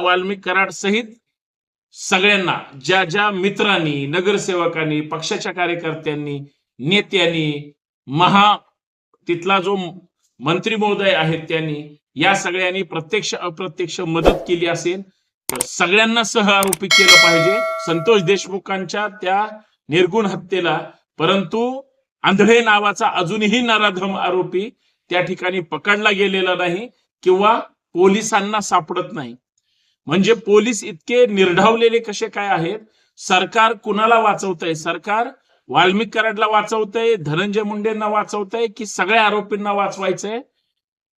वाल्मिक कराड सहित सगळ्यांना ज्या ज्या मित्रांनी नगरसेवकांनी पक्षाच्या कार्यकर्त्यांनी नेत्यांनी महा तिथला जो मंत्री महोदय आहेत त्यांनी या सगळ्यांनी प्रत्यक्ष अप्रत्यक्ष मदत केली असेल तर सगळ्यांना सह आरोपी केलं पाहिजे. संतोष देशमुखांच्या त्या निर्गुण हत्येला परंतु आंधळे नावाचा अजूनही नराधम आरोपी त्या ठिकाणी पकडला गेलेला नाही किंवा पोलिसांना सापडत नाही. म्हणजे पोलीस इतके निर्ढावलेले कसे काय आहेत? सरकार कुणाला वाचवतंय? सरकार वाल्मिक कराडला वाचवतंय धनंजय मुंडेंना वाचवतंय की सगळ्या आरोपींना वाचवायचंय?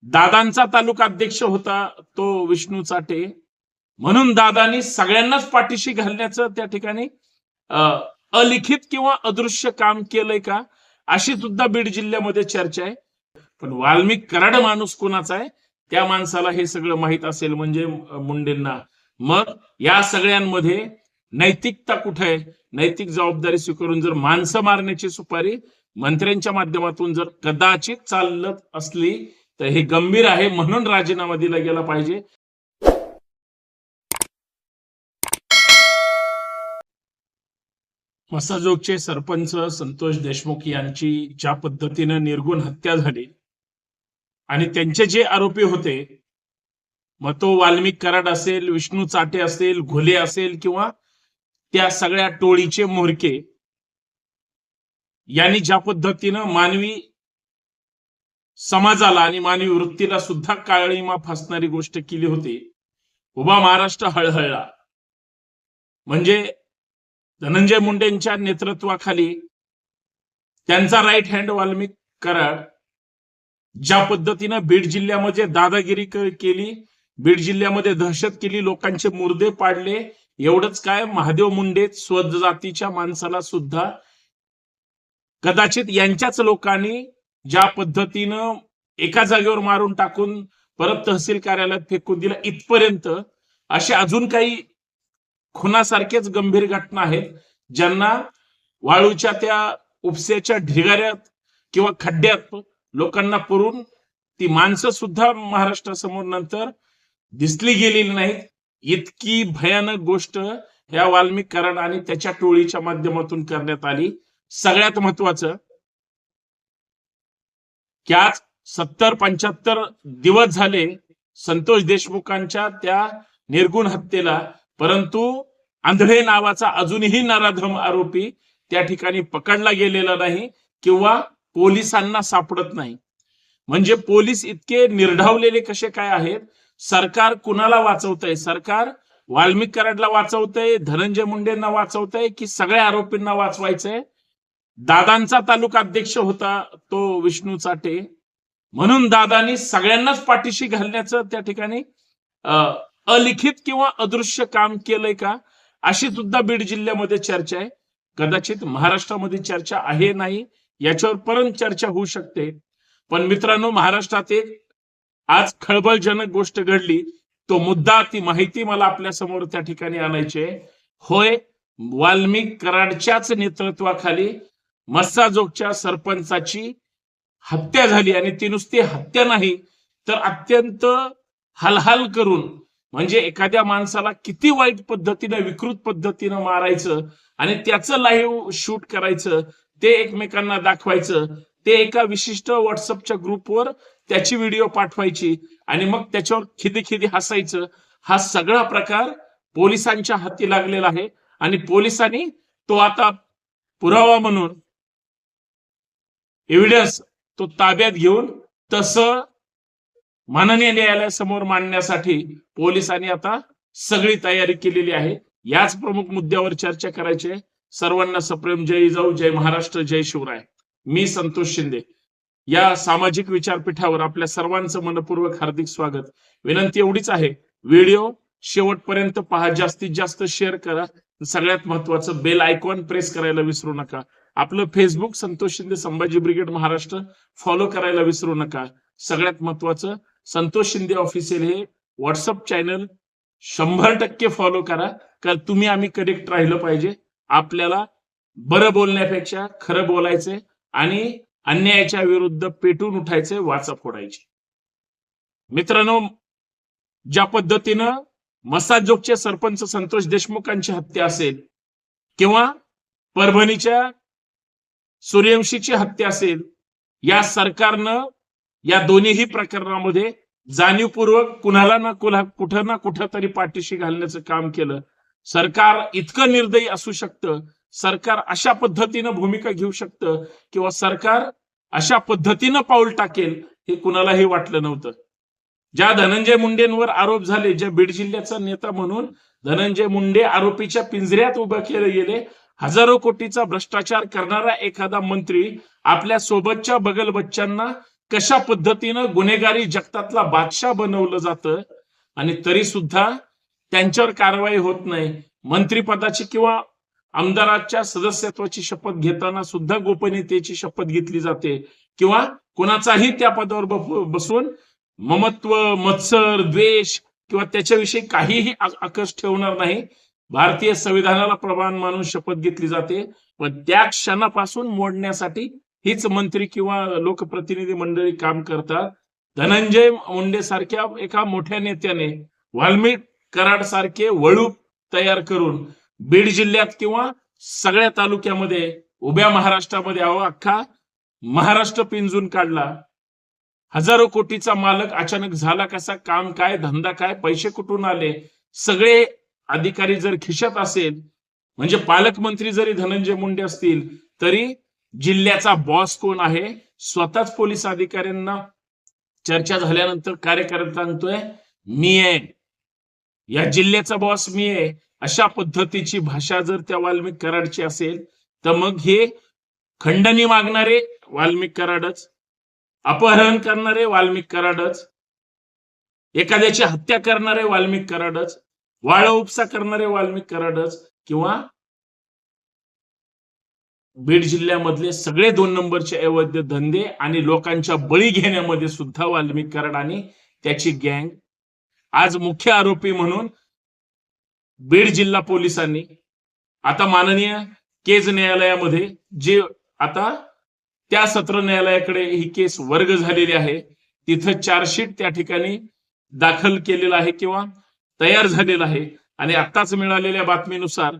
दादांचा तालुका अध्यक्ष होता तो विष्णू चाटे. म्हणून दादानी सगळ्यांनाच पाठीशी घालण्याचं त्या ठिकाणी अलिखित किंवा अदृश्य काम केलंय का? अशी सुद्धा बीड जिल्ह्यामध्ये चर्चा आहे. पण वाल्मिक कराड माणूस कोणाचा आहे? त्या माणसाला हे सगळं माहीत असेल म्हणजे मुंडेंना. मग या सगळ्यांमध्ये नैतिकता कुठे आहे? नैतिक जबाबदारी स्वीकारून जर माणसं मारण्याची सुपारी मंत्र्यांच्या माध्यमातून जर कदाचित चालत असली तर हे गंभीर आहे म्हणून राजीनामा दिला गेला पाहिजे. मसाजोगचे सरपंच संतोष देशमुख यांची ज्या पद्धतीनं निर्गुण हत्या झाली आणि त्यांचे जे आरोपी होते मग तो वाल्मिक कराड असेल विष्णू चाटे असेल घुले असेल किंवा त्या सगळ्या टोळीचे मोहरके यांनी ज्या पद्धतीनं मानवी समाजाला आणि मानवी वृत्तीला सुद्धा काळीमा फासणारी गोष्ट केली होती उभा महाराष्ट्र हळहळला. म्हणजे धनंजय मुंडेंच्या नेतृत्वाखाली त्यांचा राईट हँड वाल्मिक कराड ज्या पद्धतीनं बीड जिल्ह्यामध्ये दादागिरी केली बीड जिल्ह्यामध्ये दहशत केली लोकांचे मुर्दे पाडले एवढंच काय? महादेव मुंडे स्वजातीच्या माणसाला सुद्धा कदाचित यांच्याच लोकांनी ज्या पद्धतीनं एका जागेवर मारून टाकून परत तहसील कार्यालयात फेकून दिलं इथपर्यंत असे अजून काही खुनासारखेच गंभीर घटना आहेत ज्यांना वाळूच्या त्या उपस्याच्या ढिगाऱ्यात किंवा खड्ड्यात लोकांना पुरून ती माणसं सुद्धा महाराष्ट्रासमोर नंतर दिसली गेलेली नाहीत. इतकी भयानक गोष्ट या वाल्मिक आणि त्याच्या टोळीच्या माध्यमातून करण्यात आली. सगळ्यात महत्वाचं की आज सत्तर पंच्याहत्तर दिवस झाले संतोष देशमुखांच्या त्या निर्गुण हत्येला परंतु आंधळे नावाचा अजूनही नराधम आरोपी त्या ठिकाणी पकडला गेलेला नाही किंवा पोलिसांना सापडत नाही. म्हणजे पोलीस इतके निर्ढावलेले कसे काय आहेत? सरकार कुणाला वाचवतंय? सरकार वाल्मिक कराडला वाचवतंय धनंजय मुंडेंना वाचवतंय की सगळ्या आरोपींना वाचवायचंय? दादांचा तालुका अध्यक्ष होता तो विष्णू चाटे. म्हणून दादानी सगळ्यांनाच पाठीशी घालण्याचं त्या ठिकाणी अलिखित किंवा अदृश्य काम केलंय का? अशी सुद्धा बीड जिल्ह्यामध्ये चर्चा आहे. कदाचित महाराष्ट्रामध्ये चर्चा आहे नाही. याच्यावर परत चर्चा होऊ शकते. पण मित्रांनो महाराष्ट्रात एक आज खळबळजनक गोष्ट घडली. तो मुद्दा ती माहिती मला आपल्यासमोर त्या ठिकाणी आणायची होय वाल्मिक कराडच्याच नेतृत्वाखाली मस्साजोगच्या सरपंचाची हत्या झाली आणि ती नुसती हत्या नाही तर अत्यंत हलहाल करून म्हणजे एखाद्या माणसाला किती वाईट पद्धतीनं विकृत पद्धतीनं मारायचं आणि त्याचं लाईव्ह शूट करायचं ते एकमेकांना दाखवायचं. ते एका विशिष्ट व्हॉट्सअपच्या ग्रुपवर त्याची व्हिडिओ पाठवायची आणि मग त्याच्यावर खिदी खिदी हसायचं. हा सगळा प्रकार पोलिसांच्या हाती लागलेला आहे आणि पोलिसांनी तो आता पुरावा म्हणून एव्हिडन्स तो ताब्यात घेऊन तसं माननीय न्यायालयासमोर मांडण्यासाठी पोलिसांनी आता सगळी तयारी केलेली आहे. याच प्रमुख मुद्द्यावर चर्चा करायची आहे. सर्वांना सप्रेम. जय जाऊ जय महाराष्ट्र जय शिवराय. मी संतोष शिंदे. या सामाजिक विचारपीठावर आपल्या सर्वांचं मनपूर्वक हार्दिक स्वागत. विनंती एवढीच आहे व्हिडिओ शेवटपर्यंत पहा जास्तीत जास्त शेअर करा. सगळ्यात महत्वाचं बेल आयकॉन प्रेस करायला विसरू नका. आपलं Facebook Santosh Shinde Sambhaji brigade Maharashtra follow करायला विसरू नका. सगळ्यात महत्वाचं संतोष शिंदे ऑफिशियल हे व्हॉट्सअप चॅनल शंभर टक्के फॉलो करा. कारण तुम्ही आम्ही कनेक्ट राहिलं पाहिजे. आपल्याला बरं बोलण्यापेक्षा खरं बोलायचे आणि अन्यायाच्या विरुद्ध पेटून उठायचे वाचा फोडायचे. मित्रांनो ज्या पद्धतीनं मसाजोगचे सरपंच संतोष देशमुखांची हत्या असेल किंवा परभणीच्या सूर्यवंशीची हत्या असेल या सरकारनं या दोन्हीही प्रकरणामध्ये जाणीवपूर्वक कुणाला ना कुणा कुठं ना कुठं तरी पाठीशी घालण्याचं काम केलं. सरकार इतकं निर्दयी असू शकतं? सरकार अशा पद्धतीनं भूमिका घेऊ शकतं? किंवा सरकार अशा पद्धतीनं पाऊल टाकेल हे कुणालाही वाटलं नव्हतं. ज्या धनंजय मुंडेंवर आरोप झाले ज्या बीड जिल्ह्याचा नेता म्हणून धनंजय मुंडे आरोपीच्या पिंजऱ्यात उभे केले गेले हजारो कोटीचा भ्रष्टाचार करणारा एखादा मंत्री आपल्या सोबतच्या बगल बच्चांना कशा पद्धतीनं गुन्हेगारी जगतातला बादशाह बनवलं जातं? आणि तरी सुद्धा त्यांच्यावर कारवाई होत नाही. मंत्रिपदाची किंवा आमदाराच्या सदस्यत्वाची शपथ घेताना सुद्धा गोपनीयतेची शपथ घेतली जाते. किंवा कुणाचाही त्या पदावर बसून ममत्व मत्सर द्वेष किंवा त्याच्याविषयी काहीही आकर्ष ठेवणार नाही. भारतीय संविधानाला प्रमाण मानून शपथ घेतली जाते. पण त्या क्षणापासून मोडण्यासाठी हीच मंत्री किंवा लोकप्रतिनिधी मंडळी काम करतात. धनंजय मुंडे सारख्या एका मोठ्या नेत्याने वाल्मिक कराड सारखे वळूप तयार करून बीड जिल्ह्यात किंवा सगळ्या तालुक्यामध्ये उभ्या महाराष्ट्रामध्ये अहो अख्खा महाराष्ट्र पिंजून काढला. हजारो कोटीचा मालक अचानक झाला कसा काम काय धंदा काय पैसे कुठून आले? सगळे अधिकारी जर खिशात असेल म्हणजे पालकमंत्री जरी धनंजय मुंडे असतील तरी जिल्ह्याचा बॉस कोण आहे? स्वतःच पोलीस अधिकाऱ्यांना चर्चा झाल्यानंतर कार्यकर्ता सांगतोय मी आहे. या जिल्ह्याचा बॉस मी आहे. अशा पद्धतीची भाषा जर त्या वाल्मिक कराडची असेल तर मग हे खंडणी मागणारे वाल्मिक कराडच अपहरण करणारे वाल्मिक कराडच एखाद्याची हत्या करणारे वाल्मिक कराडच वाळ उपसा करणारे वाल्मिक कराडच किंवा बीड जिल्ह्यामधले सगळे दोन नंबरचे अवैध धंदे आणि लोकांच्या बळी घेण्यामध्ये सुद्धा वाल्मिक कराड आणि त्याची गँग आज मुख्य आरोपी म्हणून बीड जिल्हा पोलिसांनी आता माननीय केज न्यायालयामध्ये जे आता त्या सत्र न्यायालयाकडे ही केस वर्ग झालेली आहे तिथं चार्जशीट त्या ठिकाणी दाखल केलेलं आहे किंवा तयार झालेला आहे. आणि आताच मिळालेल्या बातमीनुसार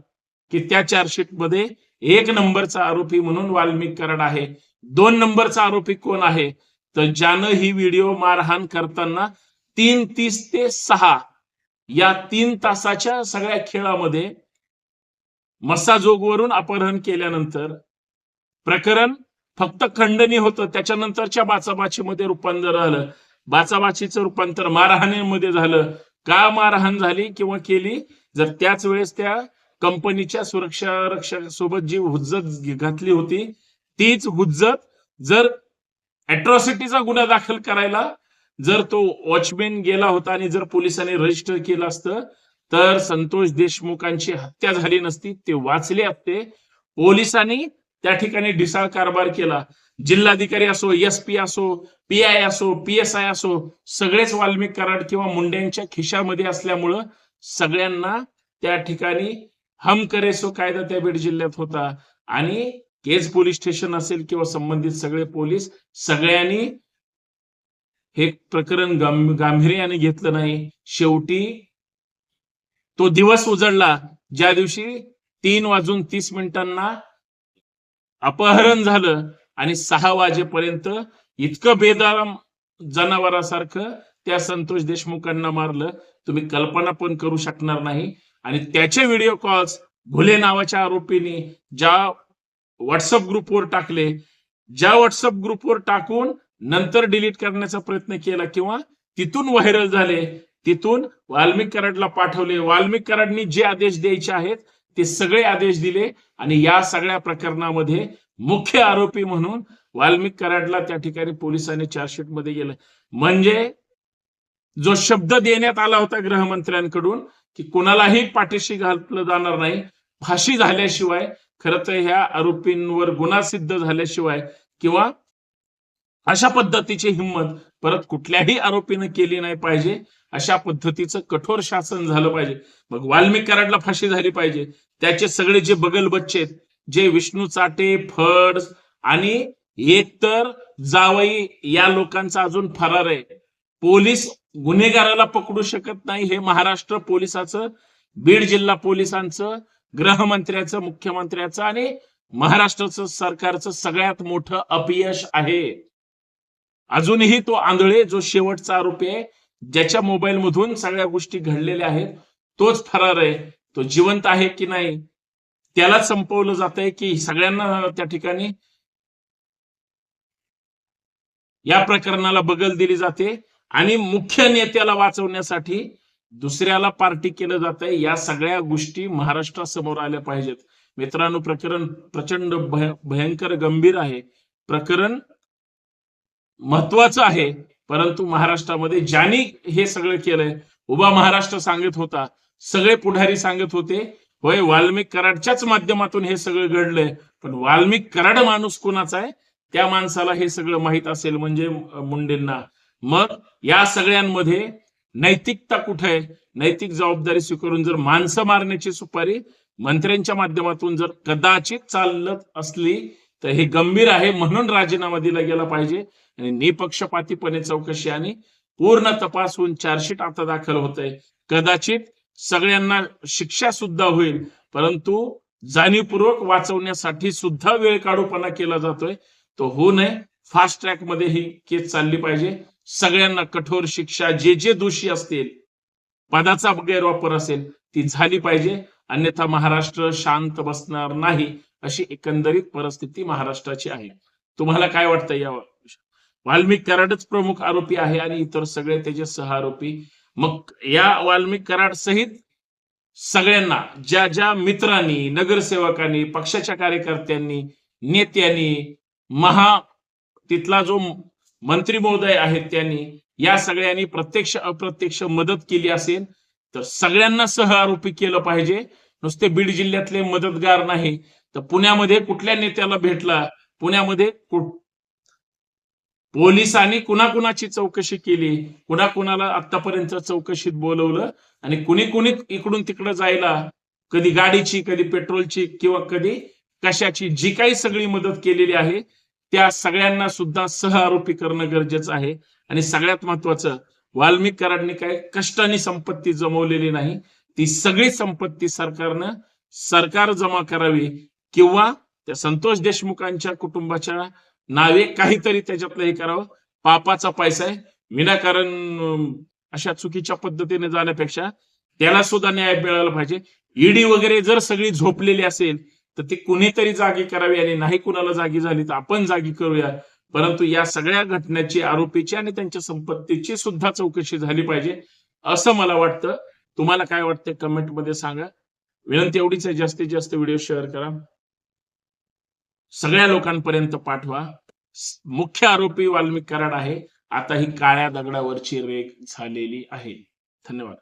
की त्या चार्जशीटमध्ये एक नंबरचा आरोपी म्हणून वाल्मिक कराड आहे. दोन नंबरचा आरोपी कोण आहे? तर ज्यानं ही व्हिडिओ मारहाण करताना तीन तीस ते सहा या तीन तासाच्या सगळ्या खेळामध्ये मस्साजोगवरून अपहरण केल्यानंतर प्रकरण फक्त खंडणी होतं. त्याच्यानंतरच्या बाचाबाचीमध्ये रूपांतर झालं. बाचाबाचीचं रूपांतर मारहाणीमध्ये झालं. का मारहाण झाली किंवा केली? जर त्याच वेळेस त्या कंपनीच्या सुरक्षा रक्षक सोबत जी हुज्जत घातली होती तीच हुज्जत जर अट्रॉसिटीचा गुन्हा दाखल करायला जर तो वॉचमॅन गेला होता आणि जर पोलिसांनी रजिस्टर केलं असतं तर संतोष देशमुखांची हत्या झाली नसती ते वाचले असते पोलिसांनी त्या ठिकाणी ढिसाळ कारभार केला. जिल्हाधिकारी असो एस पी असो पी आय असो पी एस आय असो सगळेच वाल्मिक कराड किंवा मुंड्यांच्या खिशामध्ये असल्यामुळं सगळ्यांना त्या ठिकाणी हम करेसो कायदा त्या बीड जिल्ह्यात होता. आणि केज पोलीस स्टेशन असेल किंवा संबंधित सगळे पोलीस सगळ्यांनी हे प्रकरण गांभीर्याने घेतलं नाही. शेवटी तो दिवस उजळला ज्या दिवशी तीन वाजून तीस मिनिटांना अपहरण झालं आणि सहा वाजेपर्यंत इतकं बेदाराम जनावरासारखं त्या संतोष देशमुखांना मारलं तुम्ही कल्पना पण करू शकणार नाही. आणि त्याचे व्हिडिओ कॉल्स भुले नावाच्या आरोपीने ज्या व्हॉट्सअप ग्रुपवर टाकले ज्या व्हॉट्सअप ग्रुपवर टाकून नंतर डिलीट करण्याचा प्रयत्न केला किंवा तिथून व्हायरल झाले तिथून वाल्मिक कराडला पाठवले. वाल्मिक कराडनी जे आदेश द्यायचे आहेत ते सगळे आदेश दिले आणि या सगळ्या प्रकरणामध्ये मुख्य आरोपी म्हणून वाल्मिक कराडला त्या ठिकाणी पोलिसांनी चार्जशीटमध्ये गेलं. म्हणजे जो शब्द देण्यात आला होता गृहमंत्र्यांकडून की कुणालाही पाठीशी घातलं जाणार नाही फाशी झाल्याशिवाय खरं तर ह्या आरोपींवर गुन्हा सिद्ध झाल्याशिवाय किंवा अशा पद्धतीची हिंमत परत कुठल्याही आरोपीनं केली नाही पाहिजे. अशा पद्धतीचं कठोर शासन झालं पाहिजे. मग वाल्मिक कराडला फाशी झाली पाहिजे. त्याचे सगळे जे बगल बच्चे जे विष्णू चाटे फड आणि एकतर जावई या लोकांचा अजून फरार आहे. पोलीस गुन्हेगाराला पकडू शकत नाही हे महाराष्ट्र पोलिसाचं बीड जिल्हा पोलिसांचं गृहमंत्र्याचं मुख्यमंत्र्याचं आणि महाराष्ट्राचं सरकारचं सगळ्यात मोठं अपयश आहे. अजूनही तो आंधळे जो शेवटचा आरोपी आहे ज्याच्या मोबाईल मधून सगळ्या गोष्टी घडलेल्या आहेत तोच फरार आहे. तो जिवंत आहे की नाही त्याला संपवलं जात आहे की सगळ्यांना त्या ठिकाणी या प्रकरणाला बगल दिली जाते आणि मुख्य नेत्याला वाचवण्यासाठी दुसऱ्याला पार्टी केलं जात आहे या सगळ्या गोष्टी महाराष्ट्रासमोर आल्या पाहिजेत. मित्रांनो प्रकरण प्रचंड भयंकर गंभीर आहे. प्रकरण महत्वाचं आहे. परंतु महाराष्ट्रामध्ये ज्यांनी हे सगळं केलंय उभा महाराष्ट्र सांगत होता सगळे पुढारी सांगत होते होय वाल्मिक कराडच्याच माध्यमातून हे सगळं घडलंय पण वाल्मिक कराड माणूस कोणाचा आहे? त्या माणसाला हे सगळं माहीत असेल म्हणजे मुंडेंना. मग या सगळ्यांमध्ये नैतिकता कुठे आहे? नैतिक जबाबदारी स्वीकारून जर माणसं मारण्याची सुपारी मंत्र्यांच्या माध्यमातून जर कदाचित चालत असली तर हे गंभीर आहे म्हणून राजीनामा दिला गेला पाहिजे. आणि निपक्षपातीपणे चौकशी आणि पूर्ण तपास होऊन चार्जशीट आता दाखल होत आहे कदाचित सगळ्यांना शिक्षा सुद्धा होईल परंतु जाणीवपूर्वक वाचवण्यासाठी सुद्धा वेळ काढूपणा केला जातोय. तो होऊ नये. फास्ट ट्रॅकमध्ये ही केस चालली पाहिजे. सगळ्यांना कठोर शिक्षा जे जे दोषी असतील पदाचा गैरवापर असेल ती झाली पाहिजे. अन्यथा महाराष्ट्र शांत बसणार नाही. अशी एकंदरीत परिस्थिती महाराष्ट्राची आहे. तुम्हाला काय वाटतं या वाल्मिक कराडच प्रमुख आरोपी आहे आणि इतर सगळे त्याचे सह आरोपी. मग या वाल्मिक कराड सहित सगळ्यांना ज्या ज्या मित्रांनी नगरसेवकांनी पक्षाच्या कार्यकर्त्यांनी नेत्यांनी महा तिथला जो मंत्री महोदय आहेत त्यांनी या सगळ्यांनी प्रत्यक्ष अप्रत्यक्ष मदत केली असेल तर सगळ्यांना सह आरोपी केलं पाहिजे. नुसते बीड जिल्ह्यातले मदतगार नाही तर पुण्यामध्ये कुठल्या नेत्याला भेटला? पुण्यामध्ये कु- पोलिसांनी कुणाकुणाची चौकशी केली? कुणाकुणाला आतापर्यंत चौकशीत बोलवलं? आणि कुणी कुणी इकडून तिकडं जायला? कधी गाडीची कधी पेट्रोलची किंवा कधी कशाची? जी काही सगळी मदत केलेली आहे त्या सगळ्यांना सुद्धा सह आरोपी करणं गरजेचं आहे. आणि सगळ्यात महत्वाचं वाल्मिक काय कष्टाने संपत्ती जमवलेली नाही. ती सगळी संपत्ती सरकारनं सरकार जमा करावी. किंवा त्या संतोष देशमुखांच्या कुटुंबाच्या नावे काहीतरी त्याच्यातलं हे करावं. पापाचा पैसा आहे. विनाकारण अशा चुकीच्या पद्धतीने जाण्यापेक्षा त्याला सुद्धा न्याय मिळाला पाहिजे. ईडी वगैरे जर सगळी झोपलेली असेल तर ती कुणीतरी जागी करावी आणि नाही कुणाला जागी झाली तर आपण जागी करूया. परंतु या सगळ्या घटनेची आरोपीची आणि त्यांच्या संपत्तीची सुद्धा चौकशी झाली पाहिजे असं मला वाटतं. तुम्हाला काय वाटतं कमेंटमध्ये सांगा. विनंती एवढीच आहे. जास्तीत जास्त व्हिडिओ शेअर करा. सगळ्या लोकांपर्यंत पाठवा. मुख्य आरोपी वाल्मिक कराड आहे. आता ही काळ्या दगडावरची रेख झालेली आहे. धन्यवाद.